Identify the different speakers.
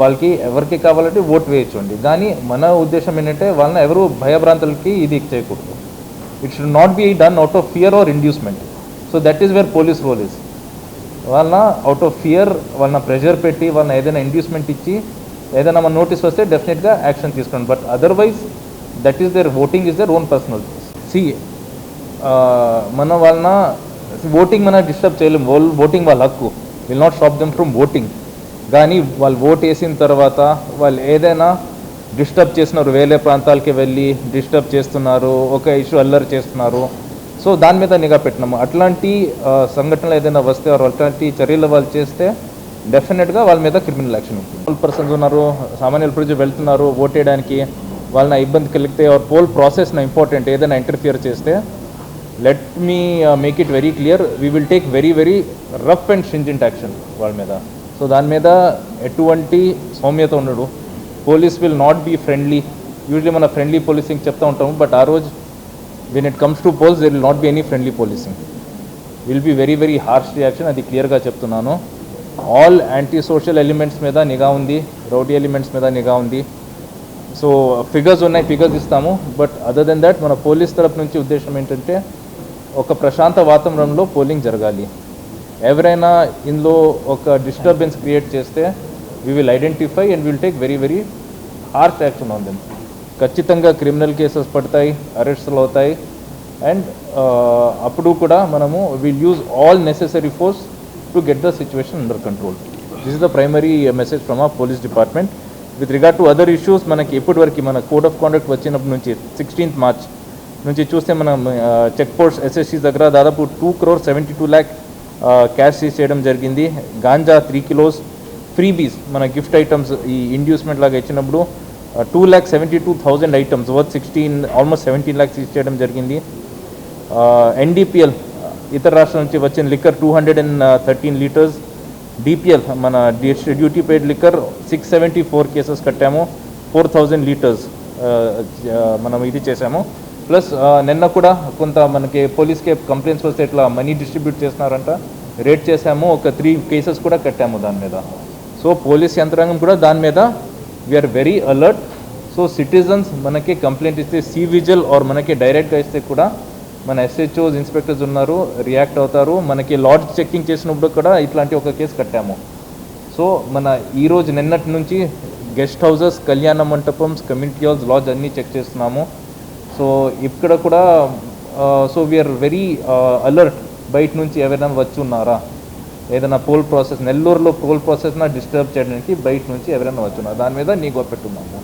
Speaker 1: వాళ్ళకి ఎవరికి కావాలంటే ఓట్ వేయచ్చండి. కానీ మన ఉద్దేశం ఏంటంటే వాళ్ళని ఎవరు భయభ్రాంతులకి ఇది చేయకూడదు. It should not be done out of fear or inducement so that is where police role is వాళ్ళ అవుట్ ఆఫ్ ఫియర్ వాళ్ళని ప్రెషర్ పెట్టి వాళ్ళని ఏదైనా ఇండ్యూస్మెంట్ ఇచ్చి ఏదైనా మన నోటీస్ వస్తే డెఫినెట్గా యాక్షన్ తీసుకోండి. But otherwise that is their voting is their own personal C మన వాళ్ళ ఓటింగ్ మనం డిస్టర్బ్ చేయలేము. వాళ్ళు ఓటింగ్ వాళ్ళ హక్కు. Will not stop them from voting కానీ వాళ్ళు ఓట్ వేసిన తర్వాత వాళ్ళు ఏదైనా డిస్టర్బ్ చేస్తున్నారు. వేరే ప్రాంతాలకి వెళ్ళి డిస్టర్బ్ చేస్తున్నారు. ఒక ఇష్యూ అల్లరి చేస్తున్నారు. సో దాని మీద నిఘా పెట్టినాము. అట్లాంటి సంఘటనలు ఏదైనా వస్తే వారు అట్లాంటి చర్యలు వాళ్ళు చేస్తే డెఫినెట్గా వాళ్ళ మీద క్రిమినల్ యాక్షన్ ఉంటుంది. పోల్ పర్సన్స్ ఉన్నారు సామాన్య ప్రజలు వెళ్తున్నారు ఓట్ వేయడానికి. వాళ్ళని ఇబ్బంది కలిగితే ఆర్ పోల్ ప్రాసెస్ ఇంపార్టెంట్ ఏదైనా ఇంటర్ఫియర్ చేస్తే let me make it very clear. We will take very very rough and stringent action వాళ్ళ మీద. సో దాని మీద ఎటువంటి సౌమ్యత ఉండడు. Police will not be friendly usually మన ఫ్రెండ్లీ పోలీసింగ్ చెప్తూ ఉంటాము బట్ ఆ రోజు when it comes to polls there will not be any friendly policing will be very very harsh reaction అది క్లియర్గా చెప్తున్నాను. ఆల్ యాంటీ సోషల్ ఎలిమెంట్స్ మీద నిఘా ఉంది రౌడీ ఎలిమెంట్స్ మీద నిఘా ఉంది. సో ఫిగర్స్ ఉన్నాయి ఫిగర్స్ ఇస్తాము బట్ అదర్ దెన్ దట్ మన పోలీస్ తరపు నుంచి ఉద్దేశం ఏంటంటే ఒక ప్రశాంత వాతావరణంలో పోలింగ్ జరగాలి. ఎవరైనా ఇందులో ఒక డిస్టర్బెన్స్ క్రియేట్ చేస్తే we will identify and will take very very harsh action on them ఖచ్చితంగా క్రిమినల్ కేసెస్ పడతాయి అరెస్టులు అవుతాయి. అండ్ అప్పుడు కూడా మనము will use all necessary force to get the situation under control this is the primary message from ఆ police department with regard to other issues మనకి ఇప్పటివరకు మన కోడ్ ఆఫ్ కాండక్ట్ వచ్చినప్పటి నుంచి సిక్స్టీన్త్ మార్చ్ నుంచి చూస్తే మనం చెక్ పోస్ట్ ఎస్ఎస్సి దగ్గర దాదాపు two crore seventy two lakh cash seize చేయడం జరిగింది. గాంజా త్రీ కిలోస్ ఫ్రీబీస్ మన గిఫ్ట్ ఐటమ్స్ ఈ ఇండ్యూస్మెంట్ లాగా ఇచ్చినప్పుడు two lakh seventy two thousand items worth sixteen almost seventeen lakhs seize చేయడం జరిగింది. ఎన్డీపీఎల్ ఇతర రాష్ట్రాల నుంచి వచ్చిన liquor two hundred and thirteen litres DPL మన duty paid liquor six seventy four cases కట్టాము. ఫోర్ థౌజండ్ లీటర్స్ మనం ఇది చేసాము ప్లస్ నిన్న కూడా కొంత మనకి పోలీస్కి కంప్లైంట్స్ వస్తే ఇట్లా మనీ డిస్ట్రిబ్యూట్ చేస్తున్నారంట. రేట్ చేసాము ఒక త్రీ కేసెస్ కూడా కట్టాము దాని మీద. సో పోలీస్ యంత్రాంగం కూడా దాని మీద we're very alert so citizens మనకి కంప్లైంట్ ఇస్తే సి విజిల్ ఆర్ మనకి డైరెక్ట్గా ఇస్తే కూడా మన ఎస్హెచ్ఓస్ ఇన్స్పెక్టర్స్ ఉన్నారు రియాక్ట్ అవుతారు. మనకి లాడ్జ్ చెక్కింగ్ చేసినప్పుడు కూడా ఇట్లాంటి ఒక కేసు కట్టాము. సో మన ఈరోజు నిన్నటి నుంచి guest houses kalyana mandapams community halls lodge అన్నీ చెక్ చేస్తున్నాము. సో ఇక్కడ కూడా సో వీఆర్ వెరీ అలర్ట్ బయట నుంచి ఎవరైనా వచ్చి ఉన్నారా ఏదైనా పోల్ ప్రాసెస్ నెల్లూరులో పోల్ ప్రాసెస్న డిస్టర్బ్ చేయడానికి బయట నుంచి ఎవరైనా వచ్చి ఉన్నారా దాని మీద నీ గొప్పెట్టున్నాము